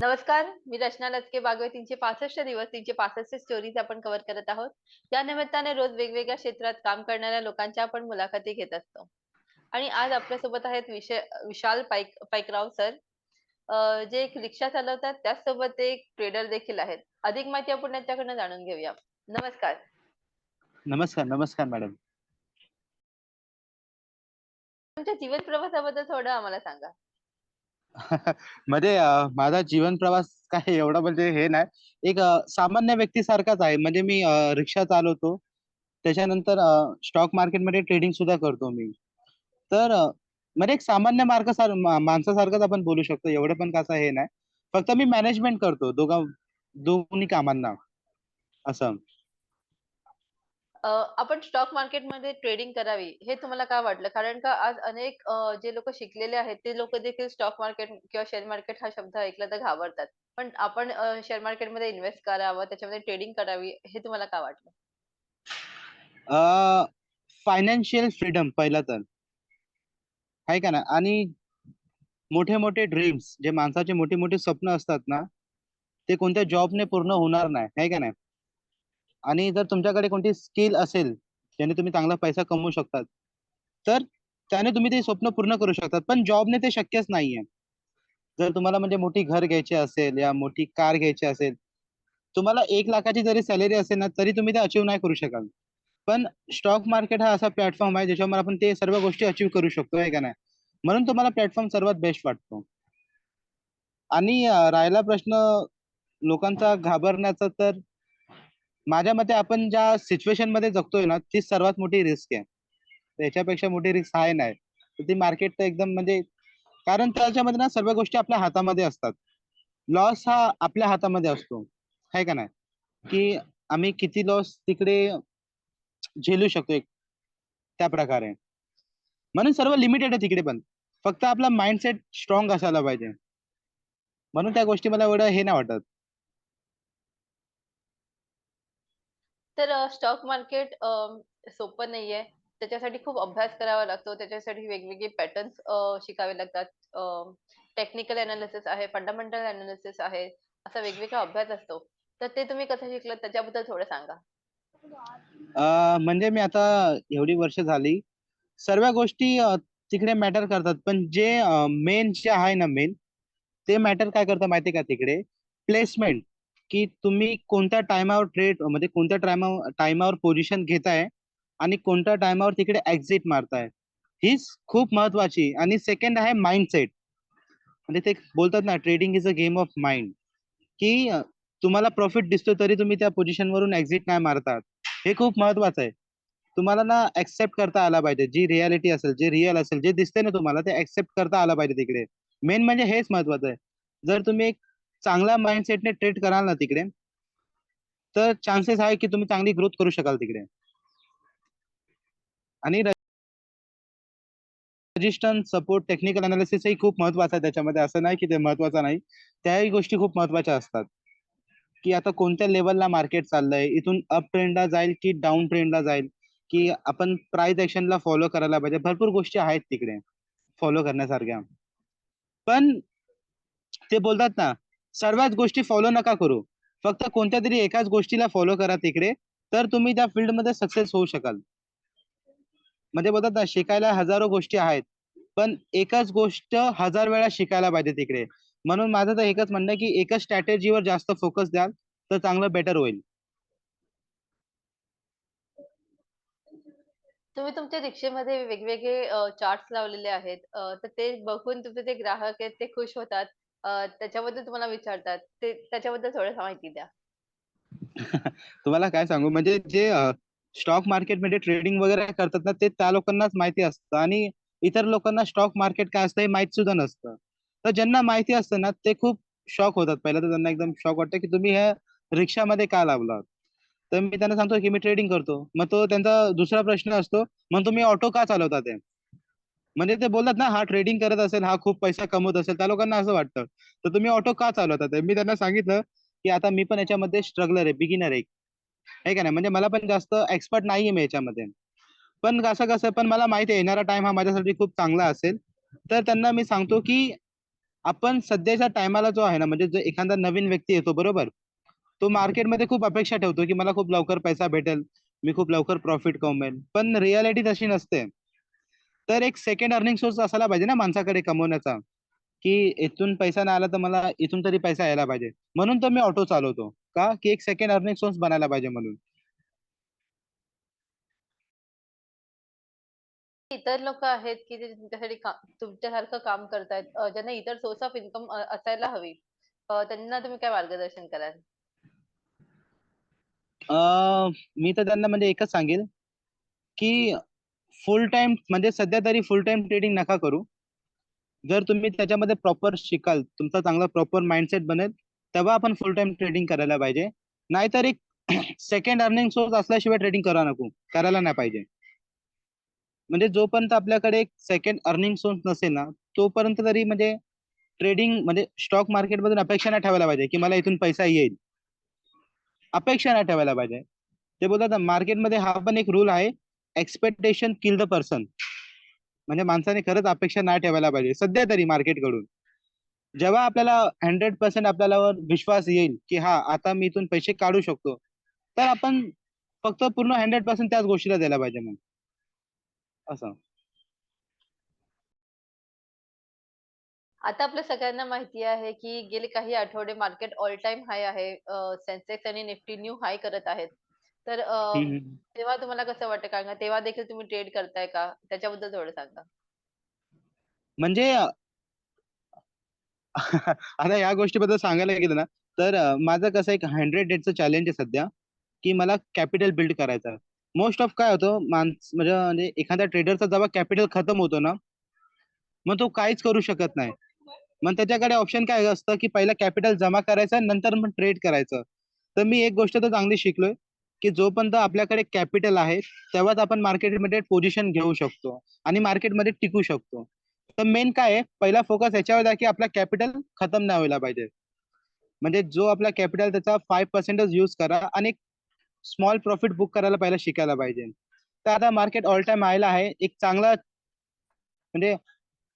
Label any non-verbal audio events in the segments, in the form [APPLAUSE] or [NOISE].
नमस्कार मी रचना लचके बागवे तीनशे पासष्ट दिवस तीनशे पासष्ट स्टोरीज आपण कव्हर करत आहोत. या निमित्ताने रोज वेगवेगळ्या क्षेत्रात काम करणाऱ्या लोकांच्या आपण मुलाखती घेत असतो. आणि आज आपल्यासोबत आहेत विषय विशाल पाईक पाईकराव सर. जे एक रिक्षा चालवतात त्याचसोबत ते एक ट्रेडर देखील आहेत. अधिक माहिती आपण त्यांच्याकडनं जाणून घेऊया. नमस्कार. नमस्कार नमस्कार मॅडम. तुमच्या जीवन प्रवासाबद्दल थोडं आम्हाला सांगा. [LAUGHS] मध्ये माझा जीवन प्रवास काय एवढा म्हणजे हे नाही. एक अं, सामान्य व्यक्तीसारखाच आहे. म्हणजे मी रिक्षा चालवतो. त्याच्यानंतर स्टॉक मार्केटमध्ये ट्रेडिंग सुद्धा करतो मी. तर अं, म्हणजे एक सामान्य मार्ग सार मा- माणसासारखंच आपण बोलू शकतो. एवढं पण कसं हे नाही. फक्त मी मॅनेजमेंट करतो दोघा दोन्ही कामांना. असं. आपण स्टॉक मार्केटमध्ये ट्रेडिंग करावी हे तुम्हाला का वाटलं? कारण का आज अनेक जे लोक शिकलेले आहेत ते लोक देखील स्टॉक मार्केट किंवा शेअर मार्केट हा शब्द ऐकला तर घाबरतात. पण आपण शेअर मार्केटमध्ये इन्व्हेस्ट करावं त्याच्यामध्ये ट्रेडिंग करावी हे तुम्हाला का वाटलं? फायनान्शियल फ्रीडम पहिला तर. आहे का ना? आणि मोठे मोठे ड्रीम्स जे माणसाचे मोठे मोठे स्वप्न असतात ना ते कोणत्या जॉबने पूर्ण होणार नाही आहे का नाही? आणि जर तुमच्याकडे कोणती स्किल असेल ज्याने तुम्ही चांगला पैसा कमवू शकतात तर त्याने तुम्ही ते स्वप्न पूर्ण करू शकतात. पण जॉबने ते शक्यच नाहीये. जर तुम्हाला म्हणजे मोठी घर घ्यायची असेल या मोठी कार घ्यायची असेल तुम्हाला एक लाखाची जरी सॅलरी असेल ना तरी तुम्ही ते अचीव नाही करू शकाल. पण स्टॉक मार्केट हा असा प्लॅटफॉर्म आहे ज्याच्यावर आपण ते सर्व गोष्टी अचीव करू शकतो आहे का नाही? म्हणून तुम्हाला प्लॅटफॉर्म सर्वात बेस्ट वाटतो. आणि राहिला प्रश्न लोकांचा घाबरण्याचा तर माझ्या मते आपण ज्या सिच्युएशनमध्ये जगतोय ना ती सर्वात मोठी रिस्क आहे. त्याच्यापेक्षा मोठी रिस्क आहे नाही. तर ती मार्केट तर एकदम म्हणजे कारण त्याच्यामध्ये ना सर्व गोष्टी आपल्या हातामध्ये असतात. लॉस हा आपल्या हातामध्ये असतो. आहे का नाही? की आम्ही किती लॉस तिकडे झेलू शकतो एक त्या प्रकारे. म्हणून सर्व लिमिटेड आहे तिकडे पण. फक्त आपला माइंडसेट स्ट्रॉंग असायला पाहिजे. म्हणून त्या गोष्टी मला एवढं हे नाही वाटत. तर स्टॉक मार्केट सोपं नाहीये. त्याच्यासाठी खूप अभ्यास करावा लागतो. त्याच्यासाठी वेगवेगळे पॅटर्न्स शिकावे लागतात. टेक्निकल अनालिसिस आहे फंडामेंटल अनालिसिस आहे असा वेगवेगळा अभ्यास असतो. तर ते तुम्ही कसं शिकलात? त्याच्याबद्दल थोडं सांगा. म्हणजे मी आता एवढी वर्ष झाली. सर्व गोष्टी तिकडे मॅटर करतात. पण जे मेन जे आहे ना मेन ते मॅटर काय करतं माहितीये का तिकडे? प्लेसमेंट. की तुम्ही कोणत्या टायमावर ट्रेड म्हणजे कोणत्या टायमावर टायमावर पोझिशन घेताय आणि कोणत्या टायमावर तिकडे एक्झिट मारताय. हीच खूप महत्वाची आणि सेकंड आहे माइंडसेट म्हणजे ते बोलतात ना trading is a game of mind की तुम्हाला प्रॉफिट दिसतो तरी तुम्ही त्या पोझिशन वरून एक्झिट नाही मारतात. हे खूप महत्वाचं आहे. तुम्हाला ना एक्सेप्ट करता आला पाहिजे. जी रियालिटी असेल जे रिअल असेल जे दिसते ना तुम्हाला ते एक्सेप्ट करता आला पाहिजे तिकडे. मेन म्हणजे हेच महत्वाचं आहे. जर तुम्ही एक चांगल्या माइंडसेटने ट्रेड कराल ना तिकडे तर चान्सेस आहे की तुम्ही चांगली ग्रोथ करू शकाल तिकडे. आणि रजिस्टन्स सपोर्ट टेक्निकल अनालिसिस ही खूप महत्वाचं आहे त्याच्यामध्ये. असं नाही की ते महत्वाचं नाही. त्याही गोष्टी खूप महत्त्वाच्या असतात. की आता कोणत्या लेवलला मार्केट चाललंय? इथून अप ट्रेंडला जाईल की डाऊन ट्रेंडला जाईल? की आपण प्राइस ऍक्शनला फॉलो करायला पाहिजे. भरपूर गोष्टी आहेत तिकडे फॉलो करण्यासारख्या. पण ते बोलतात ना सर्वच गोष्टी फॉलो नका करू. फक्त कोणत्या तरी एकाच गोष्टीला फॉलो करा तिकडे तर तुम्ही त्या फील्डमध्ये सक्सेस होऊ शकाल. म्हणजे बोलतात ना शिकायला हजारो गोष्टी आहेत पण एकच गोष्ट हजार वेळा शिकायला पाहिजे तिकडे. म्हणून माझं तर एकच म्हणणं की एकच स्ट्रॅटेजीवर जास्त फोकस द्याल तर चांगलं बेटर होईल. तुम्ही तुमच्या रिक्षेमध्ये वेगवेगळे चार्ट्स लावलेले आहेत. तर ते बघून तुमचे जे ग्राहक आहेत ते खुश होतात. अ, त्याच्याबद्दल तुम्हाला विचारतात. ते त्याच्याबद्दल थोडं माहिती द्या. [LAUGHS] तुम्हाला काय सांगू? म्हणजे जे स्टॉक मार्केटमध्ये ट्रेडिंग वगैरे करतात ना ते त्या लोकांनाच माहिती असतं आणि इतर लोकांना स्टॉक मार्केट काय असतं हे माहीत सुद्धा नसतं. तर ज्यांना माहिती असतं ना ते खूप शॉक होतात. पहिला तर त्यांना एकदम शॉक वाटतं की तुम्ही ह्या रिक्षामध्ये का लावलात? तर मी त्यांना सांगतो की मी ट्रेडिंग करतो. मग तो त्यांचा दुसरा प्रश्न असतो मग तुम्ही ऑटो का चालवता ते? म्हणजे ते बोलतात ना हा ट्रेडिंग करत असेल हा खूप पैसा कमवत असेल त्या लोकांना असं वाटतं. तर तुम्ही ऑटो का चालवता तर मी त्यांना सांगितलं की आता मी पण याच्यामध्ये स्ट्रगलर आहे बिगिनर आहे. हे का नाही? म्हणजे मला पण जास्त एक्सपर्ट नाहीये मी याच्यामध्ये. पण असं कसं पण मला माहिती आहे येणारा टाइम हा माझ्यासाठी खूप चांगला असेल. तर त्यांना मी सांगतो की आपण सध्याच्या टायमाला जो आहे ना म्हणजे जो एखादा नवीन व्यक्ती येतो बरोबर? तो मार्केटमध्ये खूप अपेक्षा ठेवतो की मला खूप लवकर पैसा भेटेल मी खूप लवकर प्रॉफिट कमवेल. पण रियालिटी तशी नसते. तर एक सेकंड अर्निंग सोर्स असायला पाहिजे ना माणसाकडे कमवण्याचा. की इथून पैसा नाही आला तर मला इथून तरी पैसा यायला पाहिजे. म्हणून तर मी ऑटो चालवतो. का? की एक सेकंड अर्निंग सोर्स बनायला पाहिजे म्हणून. इतर लोक आहेत की जे तुमच्यासाठी तुमच्यासारखं काम करतायत ज्यांना इतर सोर्स ऑफ इन्कम असायला हवी त्यांना तुम्ही काय मार्गदर्शन कराल? अं, मी तर त्यांना म्हणजे एकच सांगेल की फुल टाइम म्हणजे सध्या तरी फुल टाइम ट्रेडिंग नका करू. जर तुम्ही त्याच्यामध्ये प्रॉपर शिकाल तुमचा चांगला प्रॉपर माइंडसेट बनेल तेव्हा आपण फुल टाइम ट्रेडिंग करायला पाहिजे. नाहीतर एक सेकंड अर्निंग सोर्स असल्याशिवाय ट्रेडिंग करा नको करायला नाही पाहिजे. म्हणजे जोपर्यंत आपल्याकडे एक सेकंड अर्निंग सोर्स नसेल ना तोपर्यंत तरी म्हणजे ट्रेडिंग म्हणजे स्टॉक मार्केट मधून अपेक्षा नाही ठेवायला पाहिजे की मला इथून पैसा येईल. अपेक्षा नाही ठेवायला पाहिजे. ते बोलतात मार्केटमध्ये हा पण एक रूल आहे एक्सपेक्टेशन किल द पर्सन म्हणजे माणसाने खरंच अपेक्षा नाही ठेवायला पाहिजे. सध्या तरी मार्केटकडून. जेव्हा आपल्याला हंड्रेड पर्सेंट आपल्याला विश्वास येईल की हा आता मी इथून पैसे काढू शकतो तर आपण फक्त पूर्ण हंड्रेड पर्सेंट त्याच गोष्टीला द्यायला पाहिजे मग. असं. आता आपल्या सगळ्यांना माहिती आहे की गेले काही आठवडे मार्केट ऑल टाइम हाय आहे. सेन्सेक्स आणि निफ्टी न्यू हाय करत आहेत. तर अ. तेव्हा तुम्हाला कसं वाटतं? कारण का तेव्हा देखील तुम्ही ट्रेड करताय का? त्याच्याबद्दल थोडं सांगा. म्हणजे आता या गोष्टीबद्दल सांगायला गेलं ना तर अं, माझं कसं एक हंड्रेड डेजचं चॅलेंज आहे सध्या की मला कॅपिटल बिल्ड करायचं मोस्ट ऑफ काय होतं? माणस म्हणजे म्हणजे एखाद्या ट्रेडरचा जेव्हा कॅपिटल खतम होतो ना मग तो काहीच करू शकत नाही. मग त्याच्याकडे ऑप्शन काय असतं? की पहिला कॅपिटल जमा करायचं नंतर मग ट्रेड करायचं. तर मी एक गोष्ट तर चांगली शिकलोय की जोपर्यंत आपल्याकडे कॅपिटल आहे तेव्हाच आपण मार्केटमध्ये पोझिशन घेऊ शकतो आणि मार्केटमध्ये टिकू शकतो. तर मेन काय आहे पहिला फोकस याच्यावर आहे की आपला कॅपिटल खतम नाही व्हायला पाहिजे. म्हणजे जो आपला कॅपिटल त्याचा फाईव्ह पर्सेंटच युज करा आणि स्मॉल प्रॉफिट बुक करायला पहिला शिकायला पाहिजे. तर आता मार्केट ऑल टाइम आयला आहे. एक चांगला म्हणजे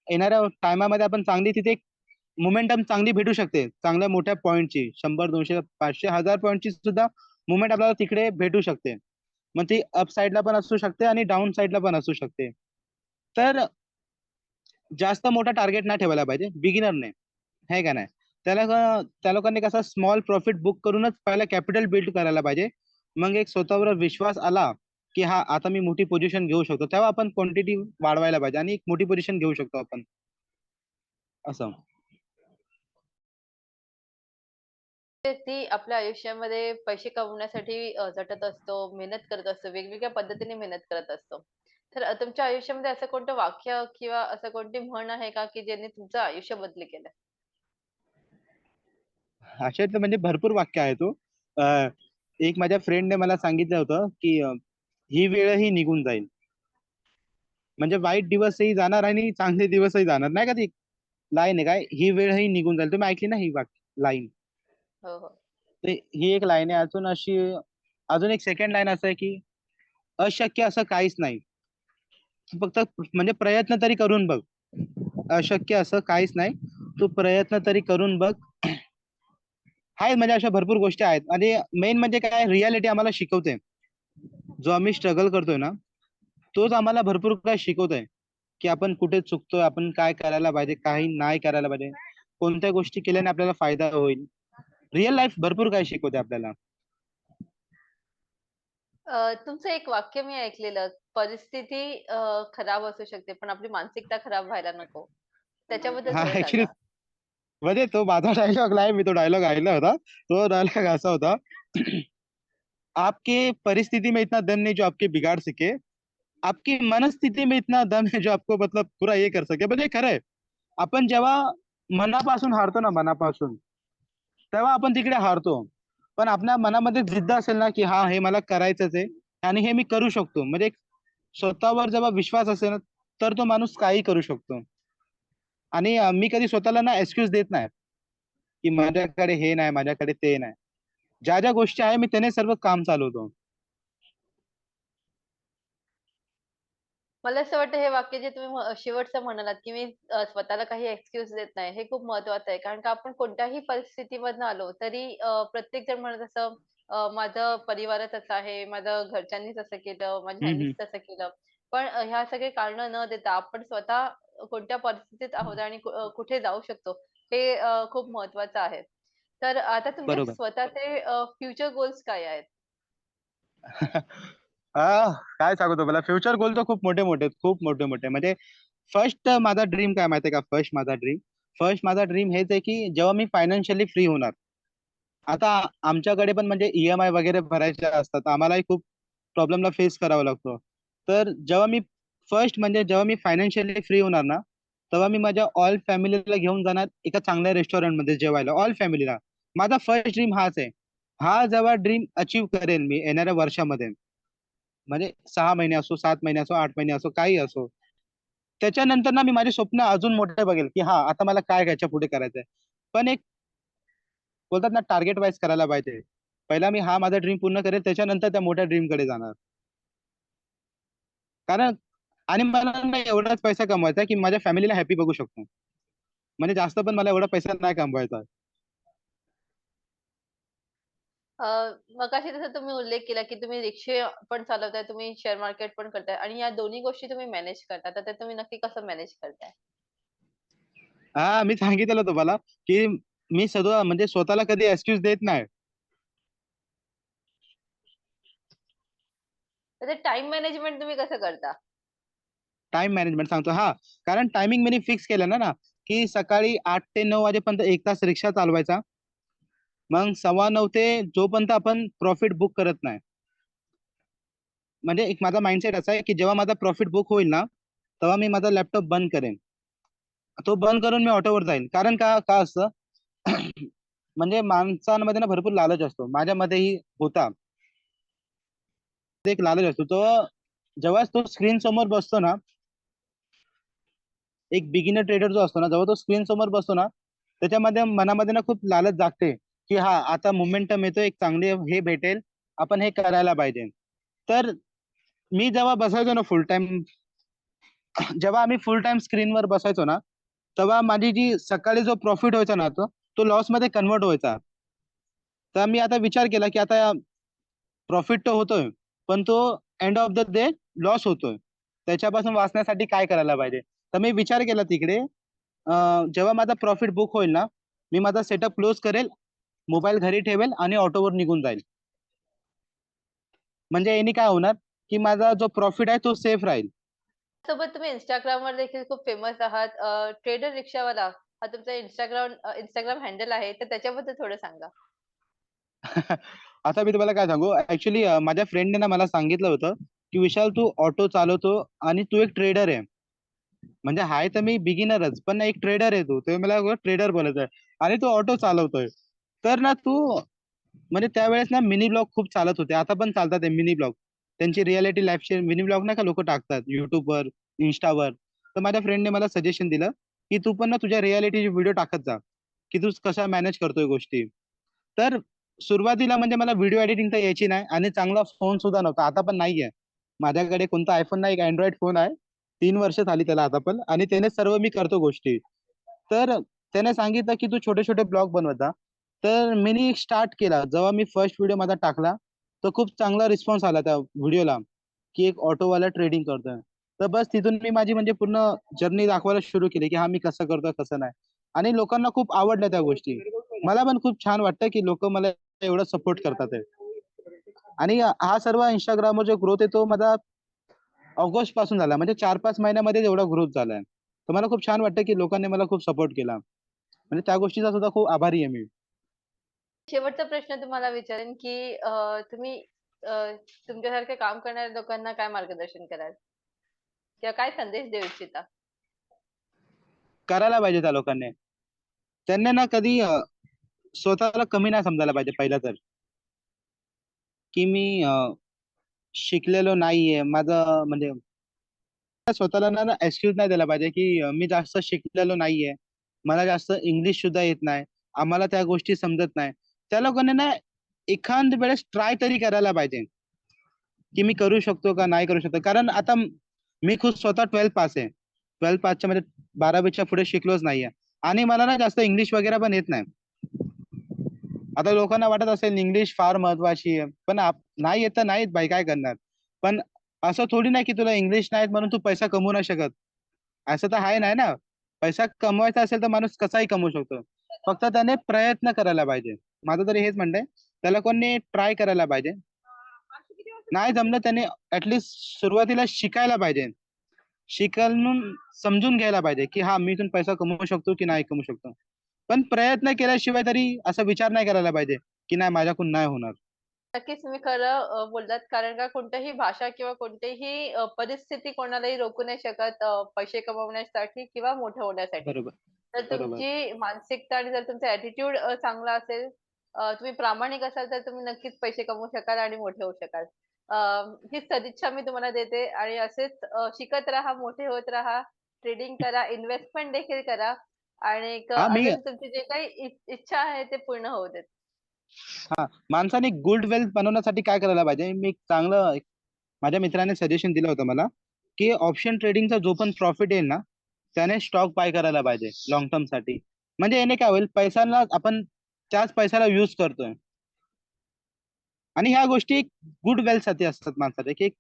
येणाऱ्या टायमामध्ये आपण चांगली तिथे मोमेंटम चांगली भेटू शकते. चांगल्या मोठ्या पॉईंटची शंभर दोनशे पाचशे हजार पॉईंटची सुद्धा मुवमेंट आपल्याला तिकडे भेटू शकते. मग ती अप साईडला पण असू शकते आणि डाऊन साईडला पण असू शकते. तर जास्त मोठा टार्गेट नाही ठेवायला पाहिजे. बिगिनरने हे का नाही? त्याला त्या लोकांनी कसं स्मॉल प्रॉफिट बुक करूनच पहिला कॅपिटल बिल्ड करायला पाहिजे. मग एक स्वतःवर विश्वास आला की हा आता मी मोठी पोझिशन घेऊ शकतो. तेव्हा आपण क्वांटिटी वाढवायला पाहिजे आणि एक मोठी पोझिशन घेऊ शकतो आपण. असं. म्हणजे व्यक्ती आपल्या आयुष्यामध्ये पैसे कमवण्यासाठी अ, झटत असतो मेहनत करत असतो वेगवेगळ्या पद्धतीने मेहनत करत असतो. तर अ, तुमच्या आयुष्यामध्ये असं कोणतं वाक्य किंवा असं कोणती म्हण आहे का की ज्याने तुमचं आयुष्य बदली केलं? अशातलं म्हणजे भरपूर वाक्य आहे तो. एक माझ्या फ्रेंडने मला सांगितलं होतं की अं, ही वेळही निघून जाईल. म्हणजे वाईट दिवसही जाणार आणि चांगले दिवसही जाणार. नाही का ती? लाईन आहे काय? ही वेळही निघून जाईल. तुम्ही ऐकली ना ही वाक्य लाईन हो हो. ते ही एक लाईन आहे. अजून अशी अजून एक सेकंड लाईन असं आहे की अशक्य असं काहीच नाही. तू फक्त म्हणजे प्रयत्न तरी करून बघ. अशक्य असं काहीच नाही. तू प्रयत्न तरी करून बघ. आहेत म्हणजे अशा भरपूर गोष्टी आहेत. आणि मेन म्हणजे काय रियालिटी आम्हाला शिकवते. जो आम्ही स्ट्रगल करतोय ना तोच आम्हाला भरपूर काय शिकवतोय. की आपण कुठे चुकतोय आपण काय करायला पाहिजे काही नाही करायला पाहिजे. कोणत्या गोष्टी केल्याने आपल्याला फायदा होईल. रिअल लाईफ भरपूर काय शिकवते आपल्याला. तुमचं एक वाक्य मी ऐकलेलं परिस्थिती खराब असू शकते पण आपली मानसिकता खराब व्हायला नको. त्याच्याबद्दल हा म्हणजे तो माझा डायलॉग नाही मी तो डायलॉग ऐकला होता. तो डायलॉग असा होता आपके परिस्थिति में इतना दम नहीं जो आपके बिगाड़ सके आपकी मनस्थिती में इतना दम है जो आपको मतलब पूरा ये कर सके. म्हणजे खरंय आपण जेव्हा मनापासून हारतो ना मनापासून तेव्हा आपण तिकडे हारतो. पण आपल्या मनामध्ये जिद्द असेल ना की हा हे मला करायचंच आहे आणि हे मी करू शकतो. म्हणजे स्वतःवर जेव्हा विश्वास असेल ना तर तो माणूस काही करू शकतो. आणि मी कधी स्वतःला ना एक्सक्यूज देत नाही. की माझ्याकडे हे नाही माझ्याकडे ते नाही. ज्या ज्या गोष्टी आहे मी त्याने सर्व काम चालवतो. मला असं वाटतं हे वाक्य जे तुम्ही म्ह शेवटचं म्हणालात, की मी अ, स्वतःला काही एक्सक्यूज देत नाही. हे खूप महत्वाचं आहे. कारण का आपण कोणत्याही परिस्थितीमधनं आलो तरी अ, प्रत्येक जण म्हणत असं अ, माझं परिवारच असा आहे, माझं घरच्यांनीच असं केलं, माझ्या हं, हं. तसं केलं. पण अ, ह्या सगळी कारणं न देता आपण स्वतः कोणत्या परिस्थितीत आहोत आणि कु अ, कुठे जाऊ शकतो हे अ, खूप महत्वाचं आहे. तर आता तुमचे बरोबर. स्वतःचे अ, फ्युचर गोल्स काय आहेत? [LAUGHS] आह, काय सांगू तुम्हाला फ्युचर गोल तर खूप मोठे-मोठे आहेत. खूप मोठे-मोठे म्हणजे फर्स्ट माझा ड्रीम काय माहितीये का? फर्स्ट माझा ड्रीम फर्स्ट माझा ड्रीम हेच आहे, की जेव्हा मी फायनान्शियली फ्री होणार. आता आमच्याकडे पण म्हणजे ईएमआय वगैरे भरायचे असतात. आम्हालाही खूप प्रॉब्लेमला फेस करावा लागतो. तर जेव्हा मी फर्स्ट म्हणजे जेव्हा मी फायनान्शियली फ्री होणार ना, तेव्हा मी माझ्या ऑल फॅमिलीला घेऊन जाणार एका चांगल्या रेस्टॉरंटमध्ये जेवायला, ऑल फॅमिलीला. माझा फर्स्ट ड्रीम हाच आहे. हा जेव्हा ड्रीम अचीव्ह करेल मी येणाऱ्या वर्षामध्ये, म्हणजे सहा महिने असो, सात महिने असो, आठ महिने असो, काही असो. त्याच्यानंतर ना मी माझे स्वप्न अजून मोठे बघेल, की हा आता मला काय ह्याच्यापुढे करायचंय. पण एक बोलतात ना टार्गेट वाईज करायला पाहिजे. पहिला मी हा माझा ड्रीम पूर्ण करेल, त्याच्यानंतर त्या मोठ्या ड्रीमकडे जाणार. कारण आणि मला एवढाच पैसा कमवायचा की माझ्या फॅमिलीला हॅपी बघू शकतो. म्हणजे जास्त पण मला एवढा पैसा नाही कमवायचा. अ, मगाशी जसं तुम्ही उल्लेख केला, की तुम्ही रिक्षा पण चालवताय, तुम्ही शेअर मार्केट पण करताय आणि या दोन्ही गोष्टी तुम्ही मॅनेज करता. तर ते तुम्ही नक्की कसं मॅनेज करताय? हां, मी सांगितलेलं तुम्हाला, की मी सगळं म्हणजे स्वतःला कधी एक्सक्यूज देत नाही. तर ते टाईम मॅनेजमेंट तुम्ही कसं करता? टाईम मॅनेजमेंट सांगतो हां, कारण टायमिंग मी फिक्स केलं ना ना, की सकाळी 8 ते 9 वाजेपर्यंत 1 तास रिक्षा चालवायचा. मग 9:15 ते जोपर्यंत आपण प्रॉफिट बुक करत नाही. म्हणजे एक माझा माइंडसेट असा आहे, की जेव्हा माझा प्रॉफिट बुक होईल ना, तेव्हा मी माझा लॅपटॉप बंद करेन. तो बंद करून मी ऑटोवर जाईन. कारण का का असतं [CLEARS THROAT] म्हणजे माणसांमध्ये ना भरपूर लालच असतो. माझ्यामध्येही होता. ते एक लालच असतो. तो जेव्हा तो स्क्रीन समोर बसतो ना एक बिगिनर ट्रेडर जो असतो ना, जेव्हा तो स्क्रीन समोर बसतो ना, त्याच्यामध्ये मनामध्ये ना खूप लालच जागते, की हा आता मोमेंटम येतो एक चांगली हे भेटेल, आपण हे करायला पाहिजे. तर मी जेव्हा बसायचो ना फुल टाईम जेव्हा आम्ही फुल टाईम स्क्रीनवर बसायचो ना, तेव्हा माझी जी सकाळी जो प्रॉफिट व्हायचा ना, तो तो लॉसमध्ये कन्व्हर्ट व्हायचा. तर मी आता विचार केला, की आता प्रॉफिट तर होतोय, पण तो end of the day loss होतोय. त्याच्यापासून वाचण्यासाठी काय करायला पाहिजे? तर मी विचार केला तिकडे जेव्हा माझा प्रॉफिट बुक होईल ना, मी माझा सेटअप क्लोज करेल, मोबाईल घरी ठेवेल आणि ऑटोवर निघून जाईल. म्हणजे याने काय होणार, की माझा जो प्रॉफिट आहे तो सेफ राहील. सोबत तुम्ही Instagramवर देखील खूप फेमस आहात. ट्रेडर रिक्षावाला हा तुमचा अ, Instagram हँडल आहे. तर त्याच्याबद्दल थोडं सांगा? [LAUGHS] आता मी तुम्हाला काय सांगू ॲक्चुअली माझ्या फ्रेंडने ना मला सांगितलं होतं, की "विशाल तू ऑटो चालवतो आणि तू एक ट्रेडर आहे." म्हणजे आहे तर मी बिगिनरच, पण एक ट्रेडर आहे तू. ते मला ट्रेडर बोलायचं आणि तू ऑटो चालवतोय. तर ना तू म्हणजे त्यावेळेस ना मिनी ब्लॉग खूप चालत होते. आता पण चालतात ते मिनी ब्लॉग. त्यांची रियालिटी लाईफचे मिनी ब्लॉग नाही का लोक टाकतात युट्यूबवर इन्स्टावर तर माझ्या फ्रेंडने मला सजेशन दिलं, की "तू पण ना तुझ्या रियालिटीचे व्हिडिओ टाकत जा, की तू कशा मॅनेज करतोय गोष्टी." तर सुरुवातीला म्हणजे मला व्हिडिओ एडिटिंग तर यायची नाही आणि चांगला फोन सुद्धा नव्हता. आता पण नाहीये. माझ्याकडे कोणता आयफोन नाही, एक Android फोन आहे. तीन वर्ष झाली त्याला आता पण आणि त्याने सर्व मी करतो गोष्टी. तर त्याने सांगितलं, की "तू छोटे-छोटे ब्लॉग बनवत जा." तर मी स्टार्ट केला. जेव्हा मी फर्स्ट व्हिडिओ माझा टाकला, तर खूप चांगला रिस्पॉन्स आला त्या व्हिडिओला, की एक ऑटोवाला ट्रेडिंग करतोय. तर बस तिथून मी माझी म्हणजे पूर्ण जर्नी दाखवायला सुरू केली, की हा मी कसं करतोय, कसं नाही. आणि लोकांना खूप आवडल्या त्या गोष्टी. मला पण खूप छान वाटतं, की लोक मला एवढं सपोर्ट करतात आणि हा सर्व इंस्टाग्रामवर जो ग्रोथ आहे तो माझा ऑगस्टपासून झाला. म्हणजे चार पाच महिन्यामध्ये एवढा ग्रोथ झालाय. तर मला खूप छान वाटतं, की लोकांनी मला खूप सपोर्ट केला. म्हणजे त्या गोष्टीचा सुद्धा खूप आभारी आहे मी. शेवटचा प्रश्न तुम्हाला विचारेन, की अ, तुम्ही अ, तुमच्यासारखे काम करणाऱ्या लोकांना काय मार्गदर्शन कराल? किंवा काय संदेश देऊ इच्छिता? करायला पाहिजे त्या लोकांनी. त्यांनी ना कधी अ, स्वतःला कमी नाही समजायला पाहिजे पहिलं तर, की मी अ, शिकलेलो नाहीये. माझं म्हणजे स्वतःला ना ना एक्सक्यूज नाही द्यायला पाहिजे, की अ, मी जास्त शिकलेलो नाहीये. मला जास्त इंग्लिश सुद्धा येत नाही. आम्हाला त्या गोष्टी समजत नाही. त्या लोकांनी ना एखाद वेळेस ट्राय तरी करायला पाहिजे, की मी करू शकतो का नाही करू शकतो. कारण आता मी खुद स्वतः ट्वेल्थ पास आहे. ट्वेल्थ पासच्या मध्ये बारावीच्या पुढे शिकलोच नाहीये. आणि मला ना जास्त इंग्लिश वगैरे पण येत नाही. आता लोकांना वाटत असेल इंग्लिश फार महत्वाची आहे. पण नाही येत नाहीत बाई काय करणार? पण असं थोडी नाही की तुला इंग्लिश नाही म्हणून तू पैसा कमवू नाही शकत. असं तर आहे नाही ना. पैसा कमवायचा असेल तर माणूस कसाही कमवू शकतो. फक्त त्याने प्रयत्न करायला पाहिजे. माझं तरी हेच म्हणणं आहे. त्याला कोणी ट्राय करायला पाहिजे. नाही जमलं त्याने ऍटलिस्ट सुरुवातीला शिकायला पाहिजे. शिकून समजून घ्यायला पाहिजे की हा मी इथून पैसा कमवू शकतो की नाही कमवू शकतो. पण प्रयत्न केल्याशिवाय तरी असा विचार नाही करायला पाहिजे की नाही माझ्याकडून नाही होणार. नक्कीच तुम्ही खरं बोललात. कारण का कोणत्याही भाषा किंवा कोणतीही परिस्थिती कोणालाही रोखू नाही शकत पैसे कमवण्यासाठी किंवा मोठं होण्यासाठी. बरोबर. तर. तुमची मानसिकता आणि जर तुमचा ऍटिट्यूड चांगला असेल अ, तुम्ही प्रामाणिक असाल तर तुम्ही नक्कीच पैसे कमवू शकाल आणि मोठे होऊ शकाल. अ, ही सदिच्छा मी तुम्हाला देते आणि असेच अ, शिकत राहा मोठे होत राहा ट्रेडिंग करा इन्व्हेस्टमेंट देखील करा आणि एक, हा, मी- अजून तुमची जे काही इ- इच्छा आहे ते पूर्ण होऊ देत. हा माणसाने गुड वेल्थ बनवण्यासाठी काय करायला पाहिजे? मी एक चांगलं एक- माझ्या मित्राने सजेशन दिलं होतं मला की ऑप्शन ट्रेडिंगचा जो पण प्रॉफिट येईल ना त्याने स्टॉक बाय करायला पाहिजे लॉंग टर्मसाठी. म्हणजे याने काय होईल? पैशाला आपण त्याच पैशाला युज करतोय. आणि ह्या गोष्टी गुड वेल्थसाठी असतात माणसाचे की एक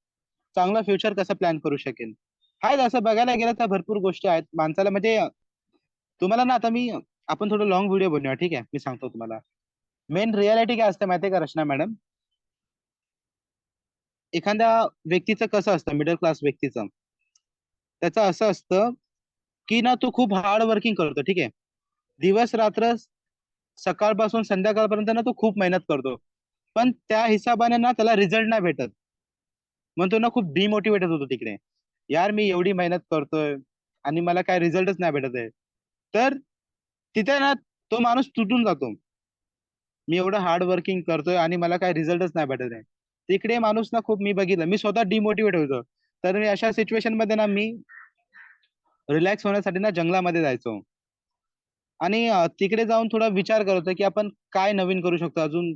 चांगलं फ्युचर कसं प्लॅन करू शकेल? आहेत असं बघायला गेलं तर भरपूर गोष्टी आहेत. माणसाला म्हणजे तुम्हाला ना आता मी आपण थोडं लॉंग व्हिडिओ बनवूया ठीक आहे? मी सांगतो तुम्हाला. मेन रियालिटी काय असते माहितीये का रचना मॅडम एखाद्या व्यक्तीचं कसं असतं मिडल क्लास व्यक्तीचं? त्याचं असं असतं की ना तो खूप हार्ड वर्किंग करतो ठीक आहे? दिवस रात्र सकाळपासून संध्याकाळपर्यंत ना तो खूप मेहनत करतो. पण त्या हिशोबाने ना त्याला रिझल्ट नाही भेटत. मग तो ना खूप डिमोटिवेटेड होतो तिकडे. यार मी एवढी मेहनत करतोय आणि मला काय रिझल्टच नाही भेटत आहे. तर तिथे ना तो माणूस तुटून जातो. मी एवढं हार्ड वर्किंग करतोय आणि मला काय रिझल्टच नाही भेटत आहे. तिकडे माणूस ना खूप मी बघितलं. मी स्वतः डिमोटिवेट होतो. तर मी अशा सिच्युएशनमध्ये ना मी रिलॅक्स होण्यासाठी ना जंगलामध्ये जायचो. आणि तिकडे जाऊन थोडा विचार करत होतो की आपण काय नवीन करू शकतो? अजून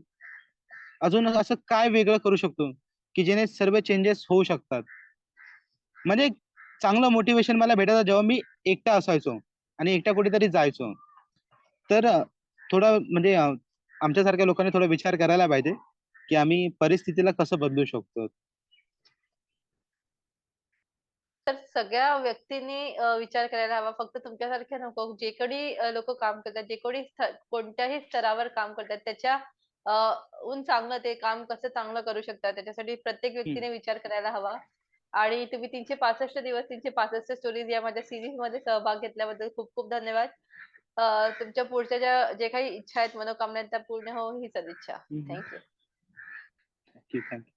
अजून असं काय वेगळं करू शकतो? की जेणे सर्व चेंजेस होऊ शकतात. म्हणजे चांगलं मोटिवेशन मला भेटायचं जेव्हा मी एकटा असायचो आणि एकटा कुठेतरी जायचो. तर अं, थोडं म्हणजे आमच्यासारख्या लोकांनी थोडा विचार करायला पाहिजे की आम्ही परिस्थितीला कसं बदलू शकतो तर सगळ्या व्यक्तींनी अ, विचार करायला हवा. फक्त तुमच्यासारख्या नको. जे कोणी लोक काम करतात जे कोणी स्थ- कोणत्याही स्तरावर काम करतात त्याच्या अ, हून चांगलं ते काम कसं चांगलं करू शकतात त्याच्यासाठी प्रत्येक व्यक्तीने विचार करायला हवा. आणि तुम्ही तीनशे पासष्ट दिवस तीनशे पासष्ट स्टोरीज या माझ्या सिरीजमध्ये सहभाग घेतल्याबद्दल खूप खूप धन्यवाद. अ, तुमच्या पुढच्या ज्या जे काही इच्छा आहेत मनोकामना आहेत त्या पूर्ण हो ही. सदिच्छा. थँक्यू ठीक आहे